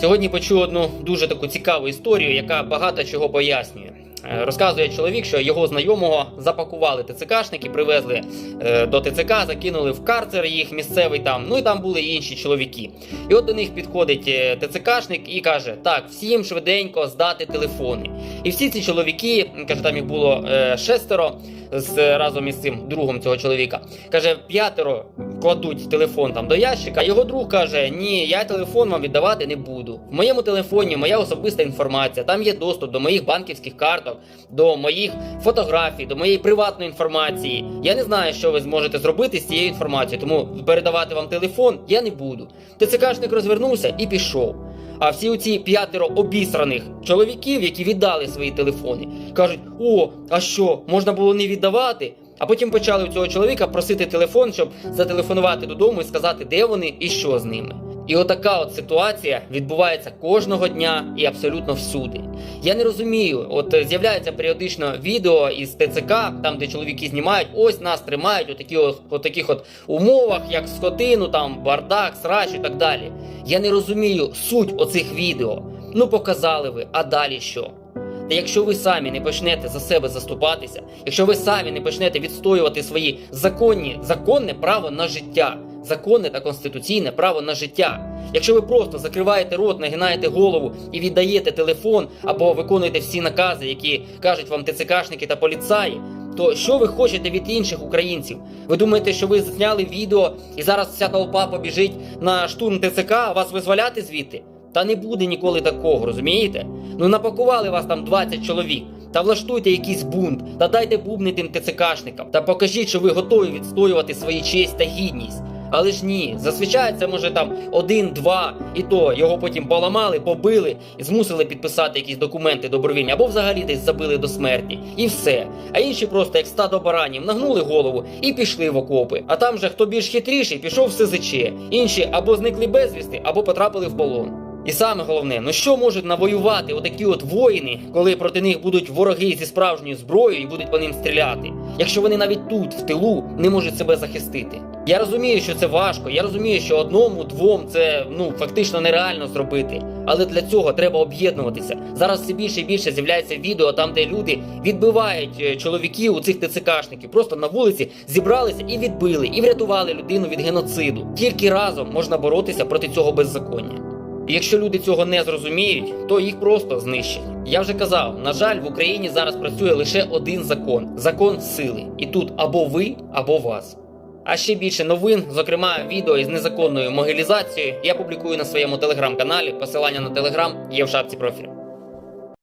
Сьогодні почув одну дуже таку цікаву історію, яка багато чого пояснює. Е, Розказує чоловік, що його знайомого запакували ТЦКшники, привезли е, до ТЦК, закинули в карцер їх місцевий там. Ну і там були інші чоловіки. І от до них підходить е, ТЦКшник і каже: Так, всім швиденько здати телефони. І всі ці чоловіки, каже, там їх було шестеро з разом із цим другом цього чоловіка. Каже, п'ятеро кладуть телефон там до ящика. Його друг каже: Ні, я телефон вам віддавати не буду. В моєму телефоні моя особиста інформація. Там є доступ до моїх банківських карток, до моїх фотографій, до моєї приватної інформації. Я не знаю, що ви зможете зробити з цією інформацією, тому передавати вам телефон я не буду. ТЦКшник розвернувся і пішов. А всі оці п'ятеро обісраних чоловіків, які віддали свої телефони, кажуть: о, а що, можна було не віддавати? А потім почали у цього чоловіка просити телефон, щоб зателефонувати додому і сказати, де вони і що з ними. І отака от ситуація відбувається кожного дня і абсолютно всюди. Я не розумію, от е, з'являється періодично відео із ТЦК, там де чоловіки знімають, ось нас тримають у такі от, у таких от умовах, як скотину, там бардак, срач і так далі. Я не розумію суть оцих відео. Ну показали ви, а далі що? Та якщо ви самі не почнете за себе заступатися, якщо ви самі не почнете відстоювати свої законні, законне право на життя, законне та конституційне право на життя, якщо ви просто закриваєте рот, нагинаєте голову і віддаєте телефон або виконуєте всі накази, які кажуть вам ТЦКшники та поліцаї, то що ви хочете від інших українців? Ви думаєте, що ви зняли відео і зараз вся толпа побіжить на штурм ТЦК, а вас визволяти звідти? Та не буде ніколи такого, розумієте? Ну напакували вас там 20 чоловік. Та влаштуйте якийсь бунт, та дайте бубни тим ТЦКшникам, та покажіть, що ви готові відстоювати свої честь та гідність. Але ж ні, зазвичай це може там один-два, і то його потім поламали, побили і змусили підписати якісь документи добровільні, або взагалі десь забили до смерті. І все. А інші просто як стадо баранів нагнули голову і пішли в окопи. А там же хто більш хитріший, пішов в СЗЧ. Інші або зникли безвісти, або потрапили в полон. І саме головне, ну що можуть навоювати отакі от воїни, коли проти них будуть вороги зі справжньою зброєю і будуть по ним стріляти, якщо вони навіть тут, в тилу, не можуть себе захистити. Я розумію, що це важко. Я розумію, що одному, двом це ну фактично нереально зробити. Але для цього треба об'єднуватися. Зараз все більше і більше з'являється відео там, де люди відбивають е, чоловіків у цих ТЦКшників. Просто на вулиці зібралися і відбили, і врятували людину від геноциду. Тільки разом можна боротися проти цього беззаконня. Якщо люди цього не зрозуміють, то їх просто знищать. Я вже казав, на жаль, в Україні зараз працює лише один закон закон сили. І тут або ви, або вас. А ще більше новин, зокрема відео із незаконною могилізацією, я публікую на своєму телеграм-каналі. Посилання на телеграм є в шапці профілю.